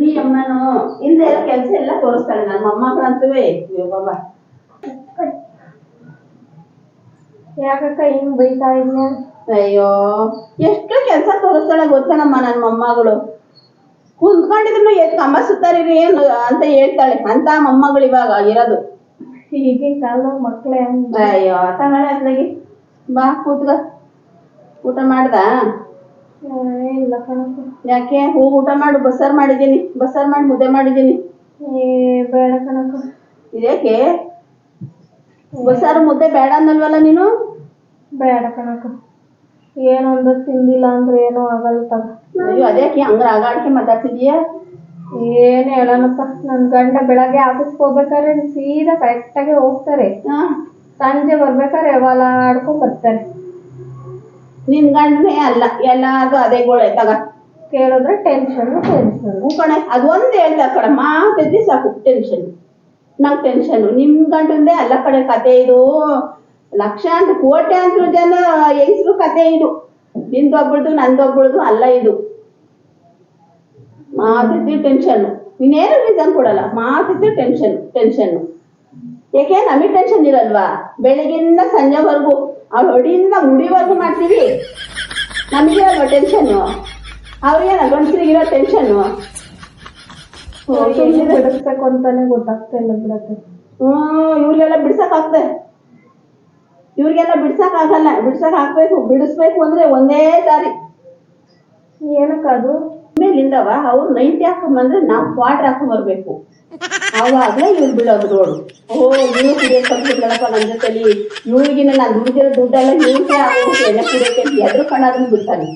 ಈ ಅಮ್ಮನು ಹಿಂದೆ ಕೆಲಸ ಎಲ್ಲ ತೋರಿಸ್ತಾಳೆ ನನ್ನ ಮೊಮ್ಮಕ್ಕಳಂತೂ ಬಾಬಾ. ಯಾಕಕ್ಕ ಹಿಂಗ್ ಬೈತಾ ಇದ್ನ? ಅಯ್ಯೋ ಎಷ್ಟು ಕೆಲಸ ತೋರಿಸ್ತಾಳೆ ಗೊತ್ತಾನಮ್ಮ ನನ್ನ ಮೊಮ್ಮಗಳು. ಕುಂತ್ಕೊಂಡಿದ್ರು ಎತ್ ಕಂಬ ಸುತ್ತಾರೀರಿ ಏನು ಅಂತ ಹೇಳ್ತಾಳೆ ಅಂತ ಮೊಮ್ಮಗಳು ಇವಾಗ ಇರೋದು. ಈಗಿನ ಕಾಲದ ಮಕ್ಳೆ ಅಯ್ಯೋ. ತಗೊಳ್ಳೆ ಅತ್ಲಾಗಿ ಬಾ ಕೂತ್ಕ. ಊಟ ಮಾಡ್ದ? ಇಲ್ಲ ಕಣಪ್ಪ. ಯಾಕೆ? ಹೋಗಿ ಊಟ ಮಾಡು ಬಸ್ಸಾರು ಮಾಡಿದ್ದೀನಿ. ಬಸ್ಸಾರು ಮಾಡಿ ಮುದ್ದೆ ಮಾಡಿದ್ದೀನಿ. ಏ ಬೇಡ ಕಣಪ್ಪ. ಇದೇಕೆ ಬಸ್ಸಾರು ಮುದ್ದೆ ಬೇಡ ಅನ್ನಲ್ವಲ್ಲ ನೀನು? ಬೇಡ ಕಣಕ ಏನೊಂದು ತಿಂದಿಲ್ಲ ಅಂದ್ರೆ ಏನೋ ಆಗಲ್ಲ ತಗ. ಅಯ್ಯೋ ಅದೇಕೆ ಹಂಗ ಆಗಾಡ್ಕೆ ಮಾತಾಡ್ತಿದೀಯ? ಏನ್ ಹೇಳೋಣಪ್ಪ ನನ್ನ ಗಂಡ ಬೆಳಗ್ಗೆ ಆಫೀಸ್ಗೆ ಹೋಗ್ಬೇಕಾದ್ರೆ ಸೀದಾ ಕರೆಕ್ಟಾಗಿ ಹೋಗ್ತಾರೆ. ಹಾ. ಸಂಜೆ ಬರ್ಬೇಕಾದ್ರೆ ಯಾವಾಗ ಆಡ್ಕೊಂಡ್ ಬರ್ತಾರೆ. ನಿನ್ ಗಂಡನೇ ಅಲ್ಲ ಎಲ್ಲಾದ್ರೂ ಅದೇ ಗೋಳೆ ತಗ ಕೇಳಿದ್ರೆ ಟೆನ್ಷನ್ ಟೆನ್ಷನ್ ಕಣೆ ಕಣೆ ಅದೊಂದು ಹೇಳ್ದ ಕಡೆ ಮಾತಿದ್ದಿ ಸಾಕು ಟೆನ್ಷನ್ ನಂಗೆ ಟೆನ್ಷನ್ ನಿಮ್ ಗಂಡಂದೇ ಅಲ್ಲ ಕಡೆ ಕತೆ ಇದು. ಲಕ್ಷಾಂತರ ಅಂತ ಜನ ಎಗಿಸ್ಬೇಕು ಕತೆ ಇದು. ನಿಂದೊಬ್ಬಳ್ದು ನಂದೊಬ್ಬಳ್ದು ಅಲ್ಲ ಇದು. ಮಾತಿದ್ದಿ ಟೆನ್ಷನ್ ನೀನೇನು ರೀಸನ್ ಕೊಡಲ್ಲ ಮಾತಿದ್ರೆ ಟೆನ್ಷನ್ ಟೆನ್ಷನ್ ಯಾಕೆ ನಮಗೆ ಟೆನ್ಷನ್ ಇರಲ್ವಾ? ಬೆಳಗಿಂದ ಸಂಜೆವರೆಗೂ. ಅವ್ರ ಹೊಡಿಯಿಂದ ಮುಡಿವರೆಗೂ ಮಾಡ್ತೀವಿ. ನಮಗೆ ಅಲ್ವಾ ಟೆನ್ಷನ್ನು ಅವ್ರಿಗೇನ ಗಂಡಸರಿಗಿರೋ ಟೆನ್ಷನ್ನು ಟೆನ್ಷನ್ ಬಿಡಿಸ್ಬೇಕು ಅಂತಾನೆ ಗೊತ್ತಾಗ್ತಾ ಇಲ್ಲ ಬಿಡತ್ತೆ. ಹ್ಞೂ ಇವ್ರಿಗೆಲ್ಲ ಬಿಡ್ಸಕ್ ಆಗ್ತದೆ. ಇವ್ರಿಗೆಲ್ಲ ಬಿಡ್ಸಕ್ ಆಗಲ್ಲ. ಬಿಡ್ಸಕ್ ಹಾಕ್ಬೇಕು ಬಿಡಿಸ್ಬೇಕು ಅಂದ್ರೆ ಒಂದೇ ದಾರಿ. ಏನಕ್ಕ ಮೇಲಿಂದವ ಅವ್ರು ನೈಂಟಿ ಹಾಕೊಂಬಂದ್ರೆ ನಾವು ಕ್ವಾರ್ಟರ್ ಹಾಕೊಂಬರ್ಬೇಕು ಅವಾಗ ಇವ್ರು ಬಿಡೋದು ನೋಡು. ಓ ನೀವು ಕುಡಿಯೋದು ಕಲ್ತ್ಬಿಟ್ಲಪ್ಪ ನನ್ನ ಜೊತೆಲಿ. ಇವ್ರಿಗಿನ ನಾನು ದುಡ್ಡಿರೋ ದುಡ್ಡೆಲ್ಲ ಇವ್ರಿಗೆ ಹಾಕೊಂಡು ಎಲ್ಲ ಕುಡಿಯೋಕೆ ಎದ್ರು ಕಣ್ಣಾದ್ರೂ ಬಿಡ್ತಾನೆ.